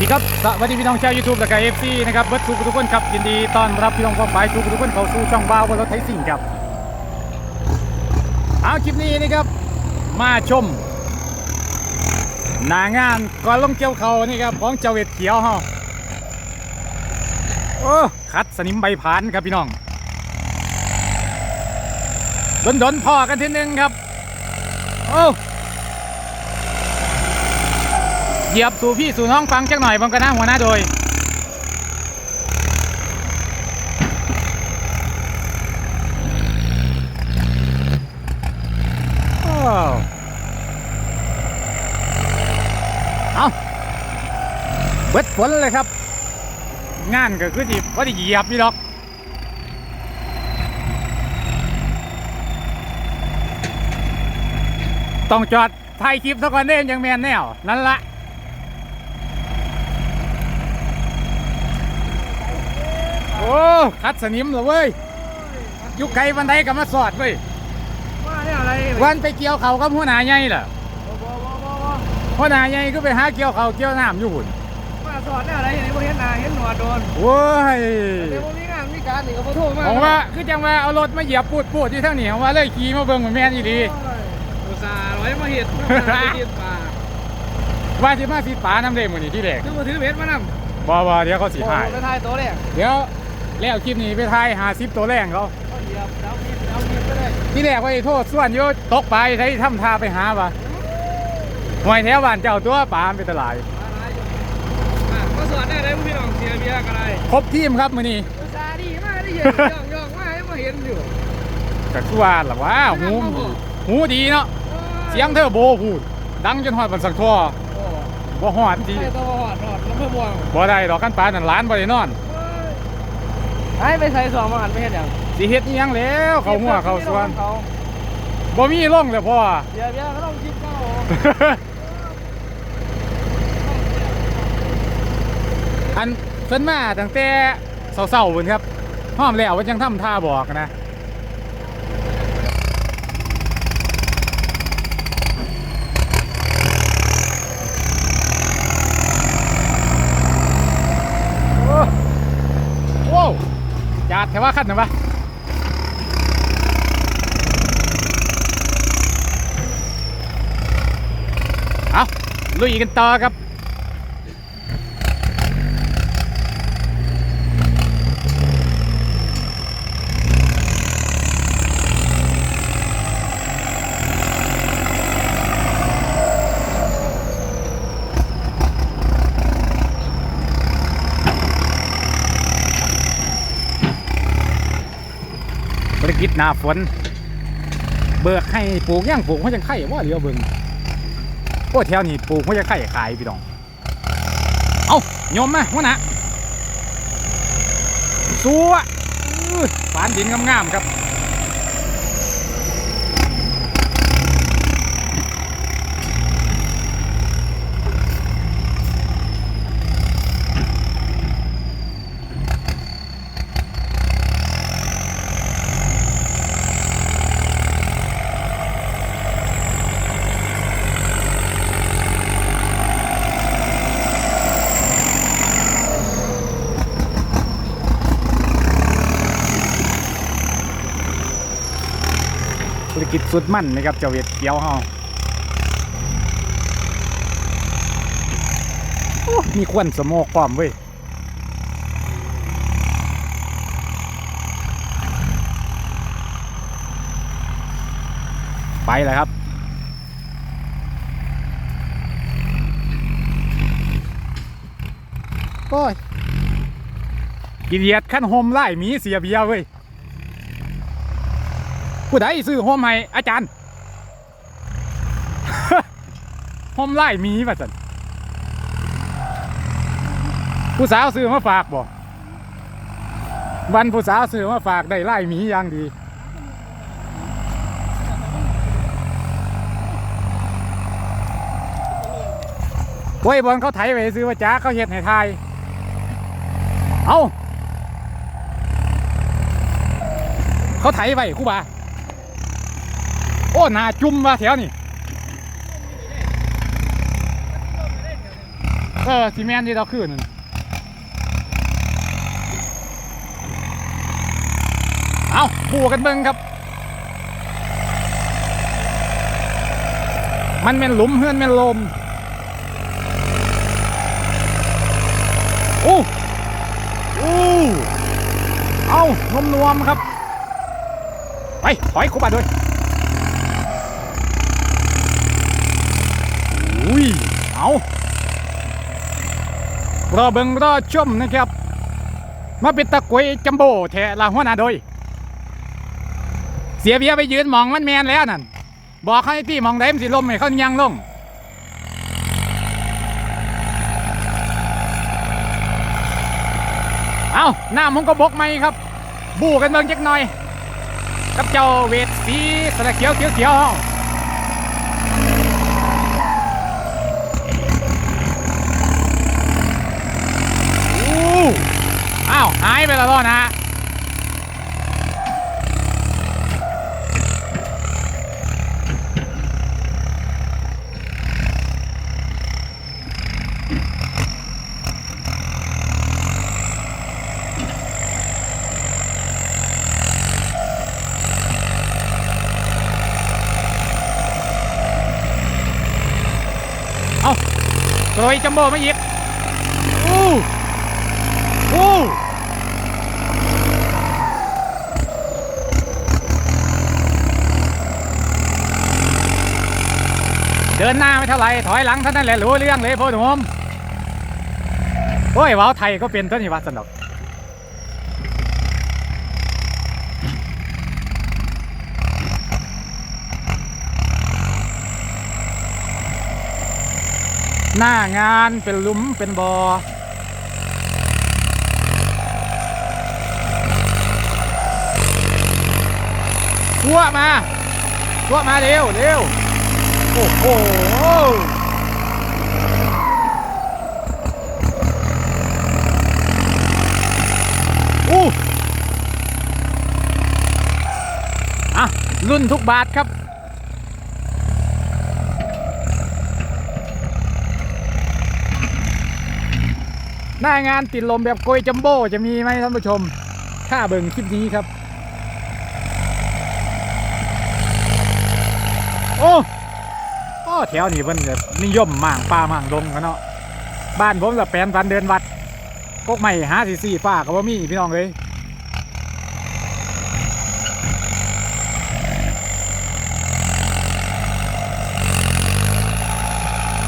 ดีครับ สวัสดีพี่น้องชาวยูทูบและก็เอฟซีนะครับเบิร์ดสุขทุกคนครับ ยินดีต้อนรับพี่น้องฟ้าฝ่ายสุขทุกคนเข้าสู่ช่องบ้าวบนรถไทยสิ่งครับเอาคลิปนี้นะครับ มาชมหนางานก่อนลงเกี่ยวเขานี่ครับของเจ้าเวทเขียวฮาโอ้คัดสนิมใบผานครับพี่น้องดนดนๆพอกันทีนึงครับ โอ้ เหยียบสู่พี่สู่น้องฟังจักหน่อยบังกันนะหัวหน้าโดยอ้เอาเบิดฝนเลยครับ งานก็คือที่ว่าที่เหยียบนี่หรอกต้องจอดถ่ายคลิปสักก่อนเด้ยังแมนแนว นั่นละ โอ้คัดสนิมเหรอเว้ยอยุกไกลบันไดกับมาสอดเว้ยว่าเนี่ยอะไรวันไปเกี่ยวเขากับหัวหน้าใหญ่ล่ะบ่บ่บ่บ่บ่หัวหน้าใหญ่ก็ไปหาเกี่ยวเขาเกี่ยวน้ำอยู่หุ่นว่าสอนเนี่ยอะไรเห็นบ่เห็นหน้าเห็นหนวดโดนโว้ยเดี๋ยวบ่มีงานมีการนี่ก็บ่โทรมาผมว่าคือจังว่าเอารถมาเหยียบปูดปูดที่เท่านี้ผมว่าเลยขี่มาเบิ่งเหมือนแม่นอีดีโอ้ยอุตส่าห์ร้อยมาเฮ็ดมาเฮ็ดปลาว่าสิมาสีฟ้าน้ำเด้มือนี่ที่แรกคือบ่ถือเบ็ดมานำบ่บ่เดี๋ยวเขาสีถ่ายไปถ่ายตัวแรกเดี๋ยว แล้วคลิปนี้ไปถ่ายหาซิปตัวแรงเขาก็เหยียบดาวนิดดาวนิดก็ได้ที่แรกว่าไอ้โทษส่วนโยตกปลาใช้ทำท่าไปหาปะหวยแถวบ้านเจ้าตัวปลามันเป็นตลาดมาหลายอยู่อะก็สอนได้ได้พี่น้องเสียเบียร์ก็ได้ครบทีมครับมือนี้อุตส่าห์ดีมากได้เห็นย่องย่องมาให้มาเห็นอยู่ก็คือว่าหรอว่าหูมันดีหูดีเนาะเสียงเธอโบพูดดังจนหอดบันสังทอโอ้บ่หอดดีใช่ตัวหอดหอดแล้วเพิ่มวงบ่ได้ดอกกันปลานั่นล้านบ่ได้นอน ให้ไปใส่สองมาหันไปเฮ็ดหยังสิเฮ็ดอีหยังแล้วเขาหัวเขาสวนเขาบ่มีลงเลยพ่อเดี๋ยวเดี๋ยวก็ต้องคิดเข้าอันเพิ่นมาตั้งแต่เศร้าๆพุ่นครับห้อมแล้วว่าจังทำท่าบอกนะ โอ้โว้วจาด แค่ว่าขั้นนะปะเอาลุยกันต่อครับ พิษหนาฝน เบิกให้ปลูกย่างปลูกหัวจังไข่ว่าเดียวเบิ่งโอ้แถวนี้ปลูกหัวจังไข่ขายพี่น้อง เอาโยมมาหัวหนะสัวฝานดินงามๆครับ กิจสุดมั่นนะครับเจ้าเวทเขียวเฮาโอ้มีควันสโมกพร้อมเว้ยไปเลยครับโอ้ยกินเหยียดขั้นโฮมไล่หมีเสียเบียร์เว้ย ผู้ใดซื้อโฮมให้อาจารย์โฮมไล่หมีป่ะจันผู้สาวซื้อมาฝากบ่วันผู้สาวซื้อมาฝากได้ไล่หมีอย่างดี โอ้ยบอลเขาไถไปซื้อว่าจ้าเขาเฮ็ดให้ทาย เอา เขาไถไปคู่บา โอ้หนาจุ่มว่าแถวนี่เออซีเมนต์ที่เราขึ้นนั่นเอาปูกันเบิ่งครับ มันเป็นหลุมเฮือนเป็นลมโอ้โอ้เอานมนวมๆครับ ไปถอยเข้ามาด้วย อุ้ย เอารอเบิงรอชมนะครับ มาเป็นตะกวยจัมโบ้แทละหัวหน้าโดย เสียเบียไปยืนมองมันแมนแล้วนั่น บอกเขาให้ที่มองได้มันสิลมให้เขายังลงเอาหน้ามึงก็บกไหมครับ บูกันเบิ่งจักหน่อย กับเจ้าเวทสีสระเขียวเขียวเขียวเฮาอู้อ้าว หาย ไปแล้วนะเอาโรยจัมโบ้ไมาอีกอู้อู้ เดินหน้าไม่เท่าไรถอยหลังเท่านั้นแหละรู้เรื่องเลยพ่อหนุ่มโอ้ยว้าวไทยก็เป็นต้นหิวัดสนุกหน้างานเป็นลุมเป็นบอ่อทั่วมาทั่วมาเร็วเร็ว โอ้โหอู้อะรุ่นทุกบาทครับหน้างานติดลมแบบโกยจัมโบ้จะมีไหมท่านผู้ชม ถ้าเบิ่งคลิปนี้ครับ โอ้โอ้ แถวนี้เพิ่นก็นิยมหม่างป่าหม่างดงกันเนาะบ้านผมกับแปลนพันเดินวัดกกใหม่หาสีสีฟ้าก็บ่มีพี่น้องเลย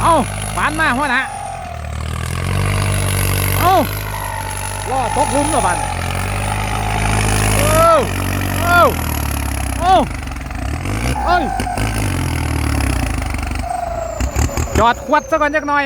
เอาปานมาหัวนะเอาล่อตกลุมแล้วบันโอ้โอ้โอ้เอ้ยจ อดขวดซะก่อนจักหน่อย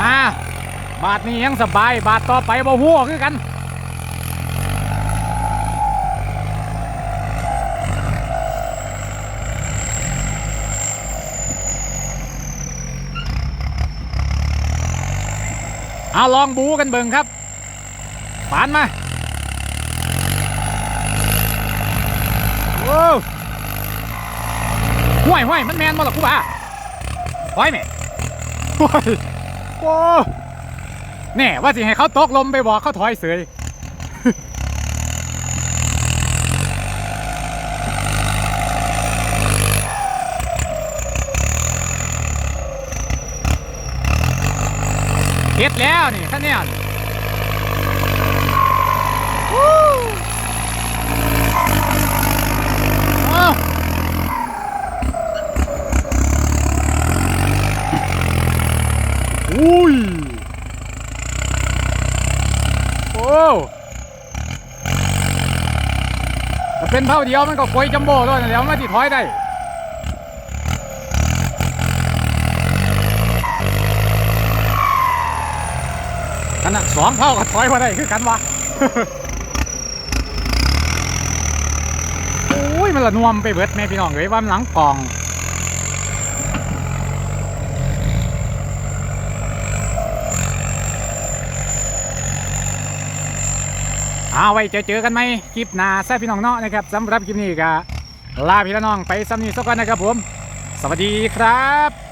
อ่าบาทนี้ยังสบาย บาทต่อไปบ่หัวคือกันเอาลองบูกันเบิ่งครับปานมา โอ้ ห่วยห่วยมันแมนบ่ล่ะกูบ้าห้อยแม่ห่วยโอ้แน่ว่าสิให้เขาตกลมไปบอกเขาถอยเสยเฮ็ดแล้วนี่ท่านเนี่ยวู้อ้าวอุ้ย โอ้ ถ้าเป็นเท่าเดียวมันก็ควยจัมโบ้ด้วยนะเดี๋ยวมันติดถอยได้กันนะสองเท่ากับถอยมาได้คือกันวะโอ้ยมันละนวมไปเบิดแม่พี่น้องเอ้ยว่ามันหลังกล่อง เอาไว้เจอเจอกันไหมคลิปหน้าแซ่พี่น้องเนาะนะครับสำหรับคลิปนี้ก็ลาพี่น้องไปซ้ำนี้สักกันนะครับผม สวัสดีครับ